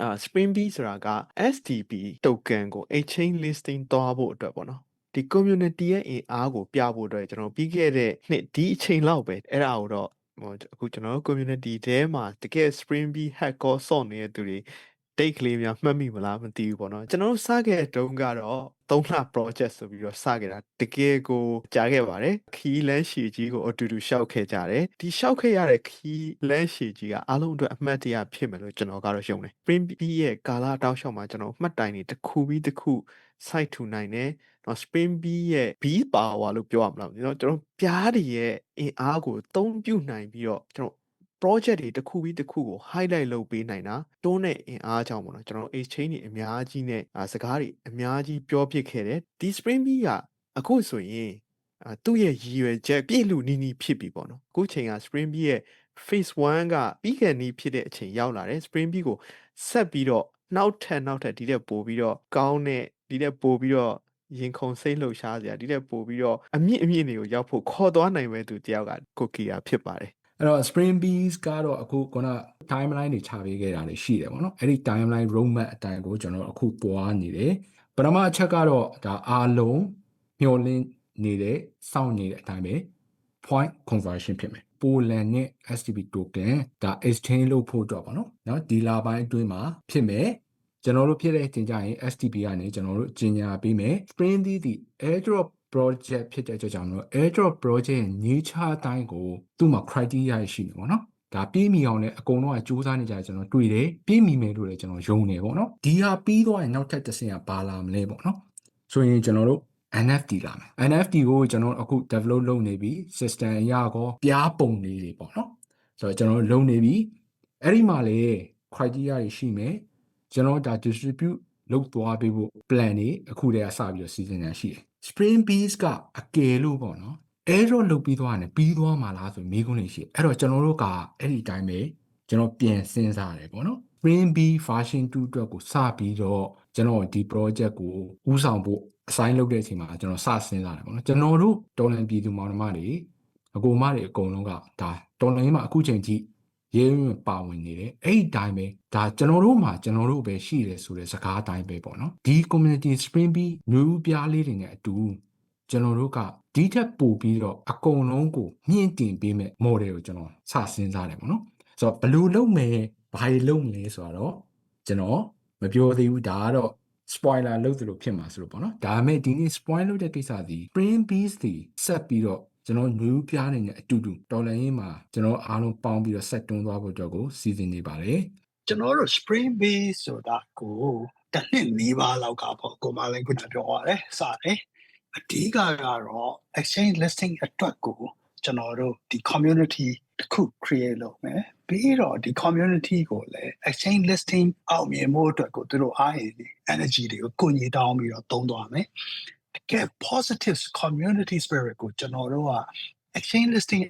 အာ Spring Bee ဆိုတာက STP token ကို exchange listing သွားဖို့အတွက်ပေါ့နော်ဒီ community ရဲ့အင်အားကိုပြဖို့အတွက်ကျွန်တော်ပြီးခဲ့တဲ့နှစ်ဒီအချိန်လောက်ပဲအဲ့ဒါကိုတော့ဟိုအခုကျွန်တော်တို့ community ထဲမှာတကယ် Spring Bee hack ကိုစောင့်နေတဲ့သူတွေ date ကလေးများမှတ်မိမလားမသိဘူးပေါ့နော်ကျွန်တော်တို့စခဲ့တဲ့တုန်းကတော့3လ project ဆိုပြီးတော့စခဲ့တာတကယ်ကိုကြားခဲ့ပါတယ်ခီးလန်းရှည်ကြီးကိုအတူတူရှောက်ခဲ့ကြတယ်ဒီရှောက်ခဲ့ရတဲ့ခီးလန်းရှည်ကြီးကအားလုံးအတွက်အမှတ်တရဖြစ်မယ်လို့ကျွန်တော်ကတော့ယုံတယ် Spring Bee ရဲ့ကာလာတောက်လျှောက်မှာကျွန်တော်မှတ်တိုင်တွေတစ်ခုပြီးတစ်ခု site ထူနိုင်တယ်နော် Spring Bee ရဲ့ bee power လို့ပြောရမလားเนาะကျွန်တော်ပြားတွေရဲ့အင်အားကိုသုံးပြုနိုင်ပြီးတော့ကျွန်တော် project တွေတစ်ခုပြီးတစ်ခုကို highlight လုပ်ပေးနိုင်တာတွန်းတဲ့အင်အားကြောင့်ပေါ့နော်ကျွန်တော် exchange တွေအများကြီးနဲ့အာစကားတွေအများကြီးပြောပြခဲ့တယ်ဒီ Spring Bee ကအခုဆိုရင်အာသူ့ရဲ့ရည်ရွယ်ချက်ပြည့်လူနီးနီးဖြစ်ပြီပေါ့နော်အခုချိန်က Spring Bee ရဲ့ phase 1ကပြီးခဲ့နီးဖြစ်တဲ့အချိန်ရောက်လာတယ် Spring Bee ကိုဆက်ပြီးတော့နောက်ထပ်နောက်ထပ်ဒီတဲ့ပို့ပြီးတော့ကောင်းတဲ့ဒီတဲ့ပို့ပြီးတော့ရင်ခုန်စိတ်လှုပ်ရှားစရာဒီတဲ့ပို့ပြီးတော့အမြင့်အမြင့်တွေကိုရောက်ဖို့ခေါ်သွားနိုင်မဲ့သူတယောက်ကကိုကီယာဖြစ်ပါတယ် အဲ့တော့ Spring Bees ကတော့အခုခုန timeline တွေချပေးခဲ့တာတွေရှိတယ်ပေါ့နော်အဲ့ဒီ timeline roadmap အတိုင်းကိုကျွန်တော်အခုပွားနေတယ်ပထမအချက်ကတော့ဒါအားလုံးမျှော်လင့်နေတဲ့စောင့်နေတဲ့အတိုင်းပဲ point conversion ဖြစ်မယ် Poland နဲ့ STP token ဒါ exchange လုပ်ဖို့တော့ပေါ့နော်เนาะဒီလာပိုင်းအတွင်းမှာဖြစ်မယ်ကျွန်တော်တို့ဖြစ်တဲ့အချိန်ကျရင် STP ကနေကျွန်တော်တို့ကြီးညာပေးမယ် Spring ဒီဒီ airdrop project ဖြစ်တဲ့အတွက်ကြောင့်လို့ airdrop project ရဲ့ nature အတိုင်းကိုသူ့မှာ criteria ရှိနေပေါ့နော်ဒါပြီးမီအောင်လည်းအကုန်လုံးကစူးစမ်းနေကြကျွန်တော်တွေ့တယ်ပြီးမီမယ်လို့လည်းကျွန်တော်ယုံနေပေါ့နော်ဒီဟာပြီးသွားရင်နောက်ထပ်တစ်ဆင့်ကပါလာမလဲပေါ့နော်ဆိုရင်ကျွန်တော်တို့ NFT လာမယ် NFT ကိုကျွန်တော်အခု develop လုပ်နေပြီ system အရာကောပြားပုံလေးတွေပေါ့နော်ဆိုတော့ကျွန်တော်လုပ်နေပြီအဲ့ဒီမှာလေ criteria တွေရှိမယ်ကျွန်တော်ဒါ distribute လုပ်သွားပေးဖို့ plan တွေအခုတည်းကစပြီးတော့စီစဉ်နေရှိတယ် Spring Bees ကအကယ်လို့ပေါ့နော် error လုတ်ပြီးသွားတယ်ပြီးသွားမှာလားဆိုမိကုန်းနေရှိအဲ့တော့ကျွန်တော်တို့ကအဲ့ဒီအတိုင်းပဲကျွန်တော်ပြန်စဉ်းစားတယ်ပေါ့နော် Spring Bee version 2အတွက်ကိုစပြီးတော့ကျွန်တော်ဒီ project ကိုဦးဆောင်ဖို့ assign လုပ်တဲ့အချိန်မှာကျွန်တော်စစဉ်းစားတယ်ပေါ့နော်ကျွန်တော်တို့တော်လန်ပြည်သူမောင်နှမတွေအကူမတွေအကုန်လုံးကဒါတော်လန်ကြီးမှာအခုချိန်ထိ ရဲရဲပါဝင်နေတယ်အဲ့ဒီတိုင်းပဲဒါကျွန်တော်တို့မှာကျွန်တော်တို့ပဲရှိတယ်ဆိုတဲ့စကားအတိုင်းပဲပေါ့နော်ဒီ community spring bee မျိုးပြားလေးတွေနဲ့အတူကျွန်တော်တို့ကဒီထက်ပိုပြီးတော့အကုန်လုံးကိုမြင့်တင်ပေးမဲ့ model ကိုကျွန်တော်စစဉ်းစားတယ်ပေါ့နော်ဆိုတော့ဘယ်လိုလုပ်မယ်ဘာတွေလုပ်မလဲဆိုတော့ကျွန်တော်မပြောသေးဘူးဒါကတော့ spoiler လုပ်သလိုဖြစ်မှာဆိုလို့ပေါ့နော်ဒါပေမဲ့ဒီနေ့ spoil လုပ်တဲ့ကိစ္စဒီ spring bees ဒီဆက်ပြီးတော့ ကျွန်တော် new ပြားနေတဲ့အတူတူတော်လန်ရေးမှာကျွန်တော်အားလုံးပေါင်းပြီးတော့ဆက်တွန်းသွားဖို့အတွက်ကိုစီစဉ်နေပါတယ်ကျွန်တော်တို့ spring base ဆိုတာကိုတစ်နှစ်နီးပါးလောက်ကပေါ့ကိုမလည်းခုနပြောရတယ်စတယ်အဓိကကတော့ exchange listing အတွက်ကိုကျွန်တော်တို့ဒီ community တစ်ခု create လုပ်မယ်ပြီးတော့ဒီ community ကိုလည်း exchange listing အောင်မြင်ဖို့အတွက်ကိုသူတို့အားရည် energy တွေကိုကိုညီတောင်းပြီးတော့သုံးသွားမယ်တ ကယ် positive community spirit ကိုကျွန်တော်တို့က exchange listing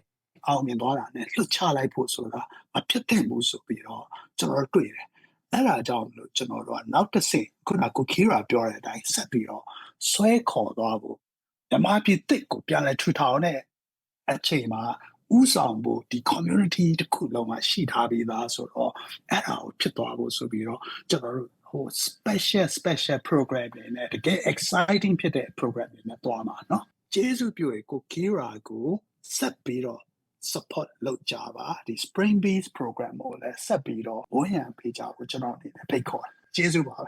အောင်မြင်သွားတာ ਨੇ လွတ်ချလိုက်ဖို့ဆိုတာမဖြစ်သင့်ဘူးဆိုပြီးတော့ကျွန်တော်တို့တွေ့တယ်အဲ့ဒါကြောင့်လို့ကျွန်တော်တို့ကနောက်တစ်ဆင့်ခုနကကိုခီရာပြောတဲ့အတိုင်းဆက်ပြီးတော့ဆွဲခေါ်သွားဖို့ဓမ္မပြည်တစ်ကိုပြန်လဲထူထောင်တဲ့အချိန်မှာဥဆောင်ဖို့ဒီ community တစ်ခုလုံးမှာရှိထားပြီးသားဆိုတော့အဲ့ဒါကိုဖြစ်သွားဖို့ဆိုပြီးတော့ကျွန်တော်တို့ ဟို special special program တွေနဲ့တကယ် exciting ဖြစ်တဲ့ program တွေနဲ့တွားမှာเนาะကျေးဇူးပြုရကို Kira ကိုဆက်ပြီးတော့ support လုပ်ကြပါဒီ spring based program ကိုလည်းဆက်ပြီးတော့ဝန်ရံပေးကြဖို့ကျွန်တော်အနေနဲ့ဖိတ်ခေါ်တယ်ကျေးဇူးပါပဲ